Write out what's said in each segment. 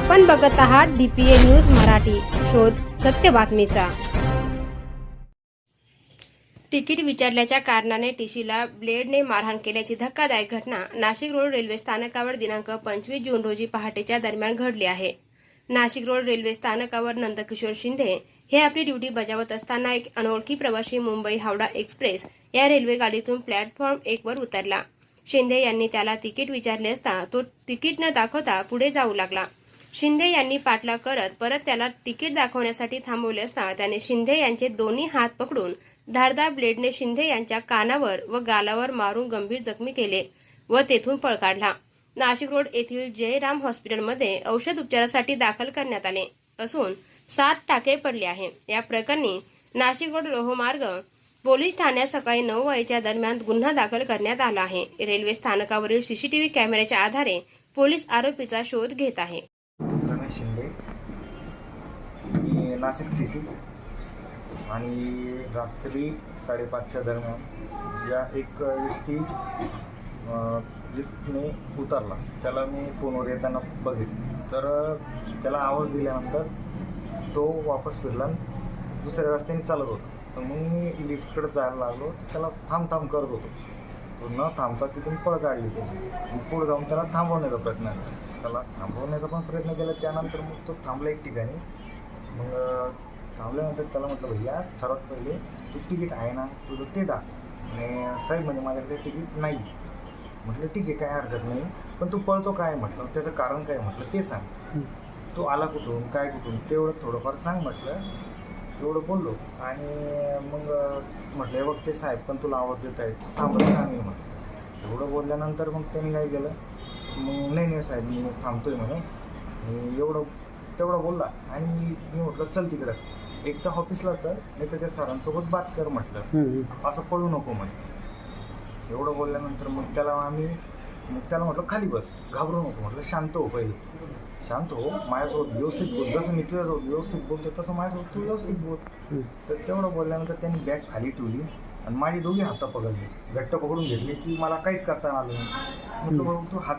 आपण बघत आहात डीपीए न्यूज मराठी. शोध सत्य बातमीचा. तिकीट विचारल्याच्या कारणाने टीसीला ब्लेडने मारहाण केल्याची धक्कादायक घटना नाशिक रोड रेल्वे स्थानकावर दिनांक पंचवीस जून रोजी पहाटेच्या दरम्यान घडली आहे. नाशिक रोड रेल्वे स्थानकावर नंदकिशोर शिंदे हे आपली ड्युटी बजावत असताना एक अनोळखी प्रवासी मुंबई हावडा एक्सप्रेस या रेल्वे गाडीतून प्लॅटफॉर्म एक वर उतरला. शिंदे यांनी त्याला तिकीट विचारले असता तो तिकीट न दाखवता पुढे जाऊ लागला. शिंदे यांनी पाठलाग करत परत त्याला तिकीट दाखवण्यासाठी थांबवले असता त्याने शिंदे यांचे दोन्ही हात पकडून धारदार ब्लेडने शिंदे यांच्या कानावर व गालावर मारून गंभीर जखमी केले व तेथून पळ काढला. नाशिक रोड येथील जयराम हॉस्पिटलमध्ये औषध उपचारासाठी दाखल करण्यात आले असून सात टाके पडले आहे. या प्रकरणी नाशिक रोड लोहमार्ग पोलीस ठाण्यात सकाळी नऊ वाजेच्या दरम्यान गुन्हा दाखल करण्यात आला आहे. रेल्वे स्थानकावरील सीसीटीव्ही कॅमेऱ्याच्या आधारे पोलीस आरोपीचा शोध घेत आहे. नाशिक टी सी आणि रात्री साडेपाचच्या दरम्यान ज्या एक व्यक्ती लिफ्टने उतरला. त्याला मी फोनवर येताना बघितलं. तर त्याला आवाज दिल्यानंतर तो वापस फिरला दुसऱ्या रस्त्याने चालत होता. तर मग मी लिफ्टकडे जायला लागलो. त्याला थांब थांब करत होतो. तो न थांबता तिथून पळ काढली होती पुढे जाऊन त्याला थांबवण्याचा प्रयत्न केला. त्याला थांबवण्याचा पण प्रयत्न केला. त्यानंतर मग तो थांबला एक ठिकाणी. मग थांबल्यानंतर त्याला म्हटलं भैया सर्वात पहिले तू तिकीट आहे ना तुझं ते दाख. आणि साहेब म्हणजे माझ्याकडे तिकीट नाही. म्हटलं ठीक आहे काय हरकत नाही. पण तू पळतो काय? म्हटलं त्याचं कारण काय? म्हटलं ते सांग. तो आला कुठून? काय कुठून? तेवढं थोडंफार सांग म्हटलं. एवढं बोललो. आणि मग म्हटलं हे बघ ते साहेब पण तुला आवाज देत आहेत. तू थांबत का नाही? म्हटलं. एवढं बोलल्यानंतर मग त्यांनी काय केलं? मग नाही नाही साहेब मी थांबतोय म्हणे. एवढं तेवढं बोलला. आणि मी म्हटलं चल तिकडं. एक तर ऑफिसला चल नाही तर त्या सरांसोबत बात कर म्हटलं. असं पळू नको म्हणे. एवढं बोलल्यानंतर मग त्याला आम्ही मग त्याला म्हटलं खाली बस. घाबरू नको म्हटलं. शांत हो पहिले. शांत हो? माझ्यासोबत व्यवस्थित बोल. जसं मी तुझ्यासोबत व्यवस्थित बोलतो तसं माझ्यासोबत तू व्यवस्थित बोल. तर तेवढं बोलल्यानंतर त्यांनी बॅग खाली ठेवली आणि माझी दोघी हातं पकडली. घट्ट पकडून घेतली की मला काहीच करता आलं नाही. म्हटलं बाबा तू हात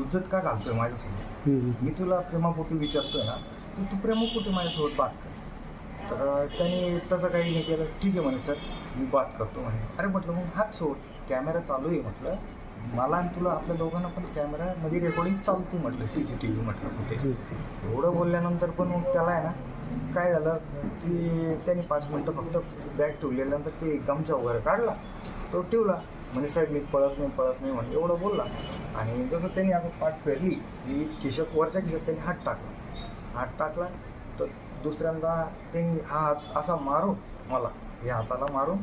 उज्जत का घालतोय माझ्यासोबत? मी तुला प्रेमापोटी विचारतोय ना तू तू प्रेमापोटी माझ्यासोबत बात कर. तर त्याने तसं काही नाही केलं ठीक आहे म्हणे सर मी बात करतो म्हणे. अरे म्हटलं मग हात सोड कॅमेरा चालू आहे म्हटलं. मला आणि तुला आपल्या दोघांना पण कॅमेरामध्ये रेकॉर्डिंग चालते म्हटलं सी सी टी व्ही म्हटलं कुठे. एवढं बोलल्यानंतर पण मग त्याला आहे ना काय झालं की त्याने पाच मिनटं फक्त बॅग ठेवल्यानंतर ते गमचा वगैरे काढला तो ठेवला. म्हणजे साहेब मी पळत नाही पळत नाही म्हणजे एवढं बोलला. आणि जसं त्यांनी असं पाठ फेरली की खिशात वरच्या खिशात त्यांनी हात टाकला. हात टाकला तर दुसऱ्यांदा त्यांनी हा हात असा मारून मला या हाताला मारून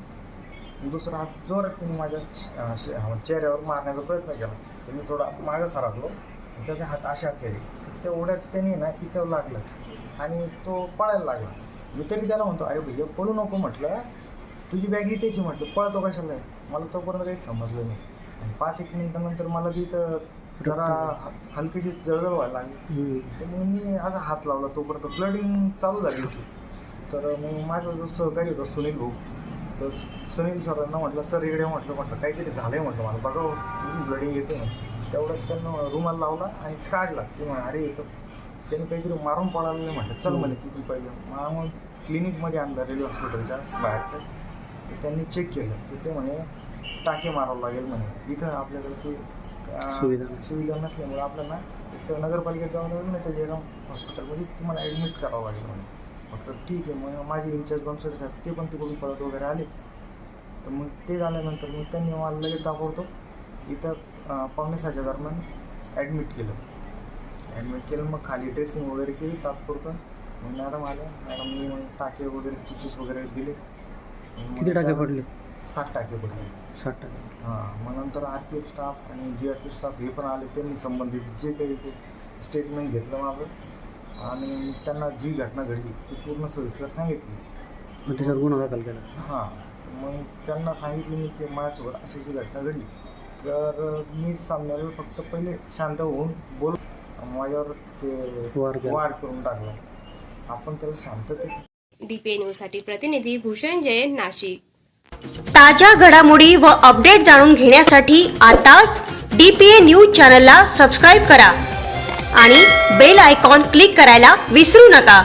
दुसरा हात जोरात त्यांनी माझ्या चेहऱ्यावर मारण्याचा प्रयत्न केला. तर मी थोडा मागं सरकलो. त्याचे हात अशा केले. तेवढ्यात त्यांनी ना इथं लागलं. आणि तो पळायला लागला. मी तरी त्याला म्हणतो अरे भैया पळू नको म्हटलं. तुझी बॅग त्याची म्हटलं पळतो कशाला? आहे मला तोपर्यंत काही समजलं नाही. आणि पाच एक मिनिटानंतर मला तिथं जरा हलकीशी जळजळ व्हायला लागली. तर मग मी असा हात लावला तोपर्यंत ब्लडिंग चालू झाली. होती तर मग माझा जो सहकारी होता सुनील भाऊ तर सुनील सरांना म्हटलं सर इकडे म्हटलं म्हटलं काहीतरी झालंय म्हटलं मला. बघा ब्लडिंग येते ना. तेवढ्यात त्यांना रुमाल लावला आणि काढला. ते म्हणा अरे येतं त्यांनी काहीतरी मारून पळालं नाही म्हटलं. चल म्हणे किती पाहिजे मग क्लिनिकमध्ये आणलं रेल्वे हॉस्पिटलच्या बाहेरच्या. त्यांनी चेक केलं. तर ते म्हणे टाके मारावं लागेल म्हणे. इथं आपल्याकडे ते सुविधा. सुविधा नसल्यामुळे आपल्याला तर नगरपालिकेत जाऊन येऊन नाही तर जयराम हॉस्पिटलमध्ये तुम्हाला ॲडमिट करावं लागेल म्हणे. म्हटलं ठीक आहे मग माझे इंचार्ज बनसोडे साहेब ते पण तिकडून पळत वगैरे आले. तर मग ते झाल्यानंतर मग त्यांनी मला लगेच ताबडतोब इथं पावणे सहाच्या दरम्यान ॲडमिट केलं. ॲडमिट केलं मग खाली ड्रेसिंग वगैरे केली तात्पुरतं. मग मॅडम आल्या. मॅडमनी मग टाके वगैरे स्टिचेस वगैरे दिले. किती टाके पडले? सात टाके पडले. साठ टाके. हां मग नंतर आर पी एफ स्टाफ आणि जी आर पी स्टाफ हे पण आले त्यांनी संबंधित जे काही ते स्टेटमेंट घेतलं माझं आणि त्यांना जी घटना घडली ती पूर्ण सविस्तर सांगितली. मग त्याच्यावर गुन्हा दाखल केला. हां मग त्यांना सांगितलं मी की माझ्यासोबत अशी अशी घटना घडली. तर मी सामन्याला फक्त पहिले शांत होऊन बोल. माझ्यावर ते. वार करून टाकला. आपण त्याला शांततेत डीपीए न्यूजसाठी प्रतिनिधी भूषण जैन नाशिक. ताज्या घडामोडी व अपडेट जाणून घेण्यासाठी आताच डीपीए न्यूज चॅनलला सबस्क्राईब करा आणि बेल आयकॉन क्लिक करायला विसरू नका.